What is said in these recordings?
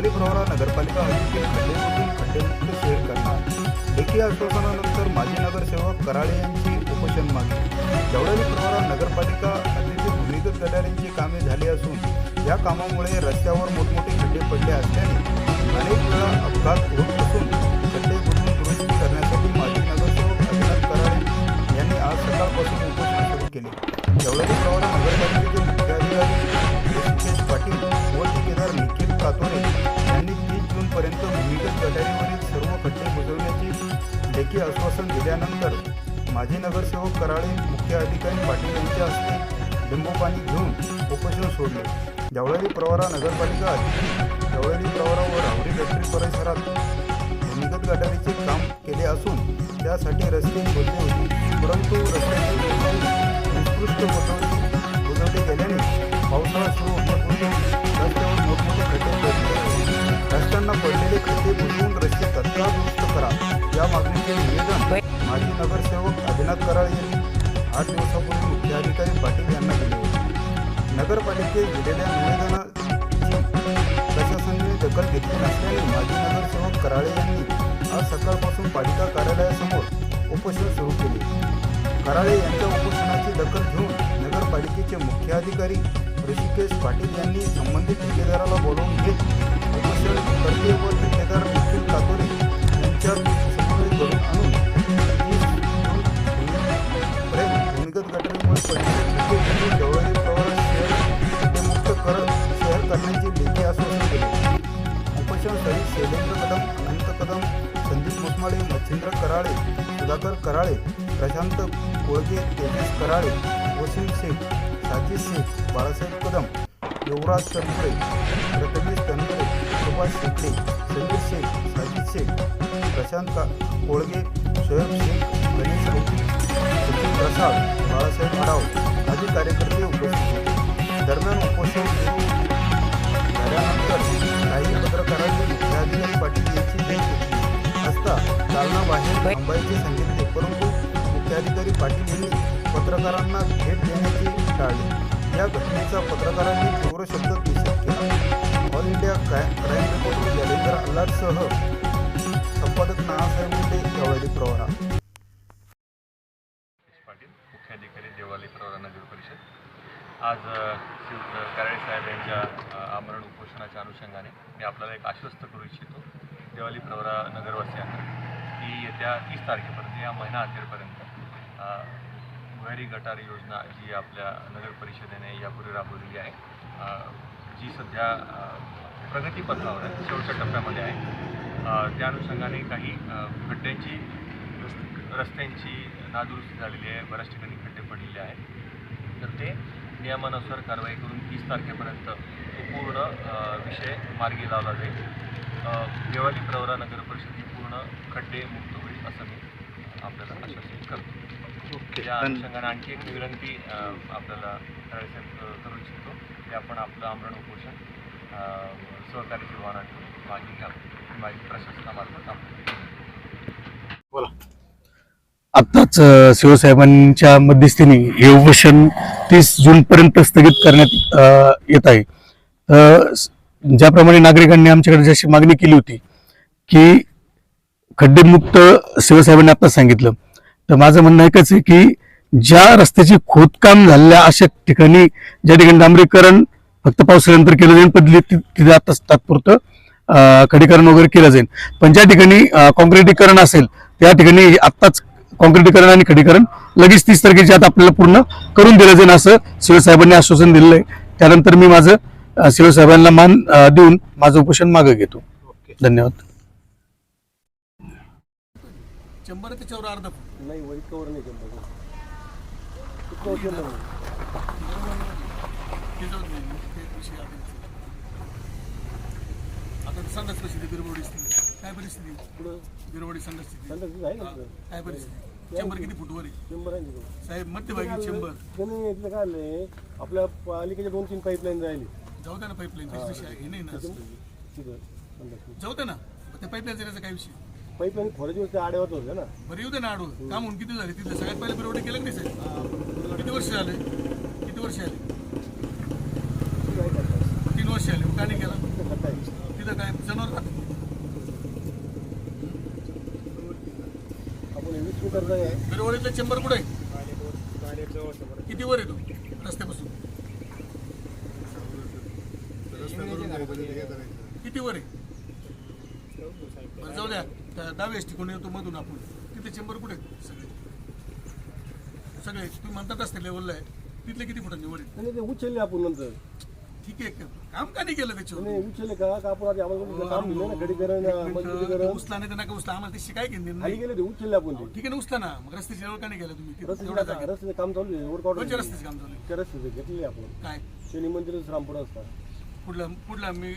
देवाली प्रवरा नगरपालिका हद्दीतील खड्डेमधून खड्डेमुक्त शहर करणार. लेखी आश्वासनानंतर माजी नगरसेवक कराळे यांची उपोषण मागणी. देवळाली प्रवरा नगरपालिका हद्दीतील भूमिगत गटारींची कामे झाली असून या कामामुळे रस्त्यावर मोठमोठे खड्डे पडले असल्याने अनेक वेळा अपघात होत असून खड्डे बुडून दुरुस्ती करण्यासाठी माजी नगरसेवक अभिनाथ कराळे यांनी आज सकाळपासून उपोषण सुरू केले. देवळाली प्रवरा नगरपालिकेचे मुख्याधिकारी ऋषिकेश पाटील व ठेकेदार यांनी तीस जूनपर्यंत भूमिगत गटारीवरील सर्व खड्डे बुजवण्याचे लेखी आश्वासन दिल्यानंतर माजी नगरसेवक कराळे मुख्य अधिकारी पाटील यांच्या हस्ते लिंबू पाणी घेऊन उपोषण सोडले. देवळाली प्रवरा नगरपालिका अधिकारी देवळाली प्रवरा व रावरी फॅक्टरी परिसरात भूमिगत गटारीचे काम केले असून त्यासाठी रस्ते खोदले मागणीचे निवेदन माजी नगरसेवक अभिनाथ कराळ यांनी आठ दिवसापूर्वी मुख्याधिकारी पाटील यांना दिले होते. नगरपालिकेत दिलेल्या निवेदनाची प्रशासनाने दखल घेतली नसल्याने माजी नगरसेवक कराळे यांनी आज सकाळपासून पालिका कार्यालयासमोर उपोषण सुरू केले. कराळे यांच्या उपोषणाची दखल घेऊन नगरपालिकेचे मुख्याधिकारी ऋषिकेश पाटील यांनी संबंधित ठेकेदाराला बोलावून घेत उपोषण करते व करण्याचे लेखी आश्वासन दिले सहित शैलेंद्र कदम अनंत कदम संदीप मुसमाळे मच्छिंद्र कराळे सुधाकर कराळे प्रशांत कोळगे तेजस कराळे वसीम शेख साजिद शेख बाळासाहेब कदम युवराज तनपुरे प्रथमेश तनपुरे सुभाष शेकडे समीर शेख साजिद शेख प्रशांत का कोळगे शोएब शेख गणेश रोटी सचिन प्रसाद बाळासाहेब मडाव आदी कार्यकर्ते उपस्थित होते. दरम्यान उपोषण झाल्यानंतर काही पत्रकारांनी मुख्याधिकारी पाटील यांची भेट घेतली असता जालना बाहेर थांबायचे सांगितले परंतु मुख्याधिकारी पाटील यांनी पत्रकारांना भेट देण्याचे टाळले. या घटनेचा पत्रकारांनी तीव्र शब्दात निषेध केला. All India crime crime reporter Jalendar अल्लादसह संपादक नानासाहेब आज अ, श्री कराळे साहेब यांच्या आमरण उपोषणाच्या अनुषंगाने मी आपल्याला एक आश्वस्त करू इच्छितो देवाली प्रवरा नगरवासियांना. की येत्या तीस तारखेपर्यंत या महिना अखेरपर्यंत भुयारी गटार योजना जी आपल्या नगर परिषदेने यापूर्वी राबवलेली आहे जी सध्या प्रगतीपथावर आहे शेवटच्या टप्प्यामध्ये आहे. त्या अनुषंगाने काही खड्ड्यांची रस्त- रस्त्यांची नादुरुस्ती झालेली आहे बऱ्याच ठिकाणी खड्डे पडलेले आहेत. तर ते नियमानुसार कारवाई करून तीस तारखेपर्यंत तो पूर्ण विषय मार्गी लावला जाईल. देवाली प्रवरा नगर परिषद ही पूर्ण खड्डे मुक्त होईल असं मी आपल्याला आश्वासित करतो. त्या अनुषंगाने आणखी एक विनंती आपल्याला करू इच्छितो की आपण आपलं आमरण उपोषण सहकारी जीवनात मागे घ्यावं. माझी प्रशासनामार्फत आपण आत्ताच शिवसाहेबांच्या मध्यस्थीने हे उपोषण तीस जूनपर्यंत स्थगित करण्यात येत आहे. ज्याप्रमाणे नागरिकांनी आमच्याकडे जशी मागणी केली होती की खड्डेमुक्त शिवसाहेबांनी आता सांगितलं. तर माझं म्हणणं एकच आहे की ज्या रस्त्याची खोदकाम झालेल्या अशा ठिकाणी ज्या ठिकाणी डांबरीकरण फक्त पावसाळ्यानंतर केलं जाईल पण तिथे आता तात्पुरतं खडीकरण वगैरे केलं जाईल. पण ज्या ठिकाणी अ, काँक्रिटीकरण असेल त्या ठिकाणी आत्ताच काँक्रिटीकरण आणि खडीकरण. लगेच तीस तारखेच्या आत आपल्याला पूर्ण करून दिलं जाईल असं शिवसाहेबांनी आश्वासन दिलेलं आहे त्यानंतर मी माझं शिवसाहेबांना मान देऊन माझं उपोषण मागे घेतो. धन्यवाद. शंभर अर्धा नाही कवर नाही आता काय परिस्थिती? पुढं संघ स्थिती. काय परिस्थिती? शंभर किती फुटवर आहे? शंभर आहे तिथं. साहेब मध्यभागी काय आलंय आपल्या पालिकेच्या दोन तीन पाईपलाईन राहिली. जाऊ द्या ना पाईपलाईन हे नाही ना. जाऊ द्या ना. त्या पाईपलाईन जाण्याचा काय विषय? पाईपलाईन थोड्या दिवस त्या आड्यावर होत्या ना. बरं येऊ दे ना आडू काम होऊन किती झाले तिथं? सगळ्यात पहिले बिरवडे केलं का नाही साहेब? किती वर्ष झाले? किती वर्ष आले काय तीन वर्ष आले मग का नाही केला तिथं काय? जनावर राहतात बिरवडीतलं चेंबर कुठे किती वर येतो रस्त्यापासून. किती वर आहे? जाऊ द्या. त्या डाव्या एसटी कोणी येतो मधून आपण. तिथे चेंबर कुठे सगळे. सगळे. तुम्ही म्हणतात असते लेवलला आहे. तिथले किती फुटांनी वर आहे? उचलले आपण नंतर. ठीक आहे काम का नाही केलं त्याच्यावर? उचलले का? का आपण आधी आम्हाला काम दिलं ना गडीकरण मजबुतीकरण उचला नाही तर नका उचला आम्हाला त्याची काय घेणे खाली नाही गेले ते उचलले आपण ते. ठीक आहे ना उचला ना. मग रस्त्याची लेवल का नाही केलं तुम्ही? तिथं तेवढ्या आता- जागेत रस्त्याचं काम चालू आहे रोड कोणत्या रस्त्याचे काम चालू आहे? त्या रस्त्याचे घेतलेले आपण. काय? शनी मंदिरच रामपुरा असतात पुढला पुढला मी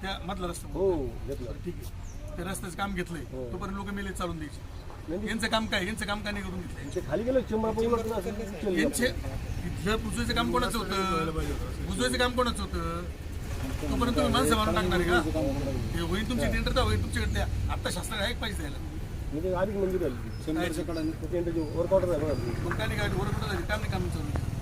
त्या मधला रस्ता हो घेतलं. ठीक आहे. ते रस्त्याचं काम घेतलंय. हो. तोपर्यंत लोक मेले चालून द्यायचे. नाही, यांचं काम काय? यांचं काम का नाही करून घेतलं ते खाली गेलं चेंबर आपण उलटून असं उचलले यांचे इथलं बुजवायचं काम कोणाचं होतं? बुजवायचं काम कोणाचं होतं? तोपर्यंत तुम्ही माणसं मारून टाकणार आहे का? हे होईल तुमची टेंडर तर होईल तुमच्याकडे द्या आता शास्त्र आहे पैसे द्यायला म्हणजे आधीच मंदिर आली काय? टेंडरची वर्क ऑर्डर आहे बघा. मग काय नाही काय वर कुठं झाली. काम नाही काम चालू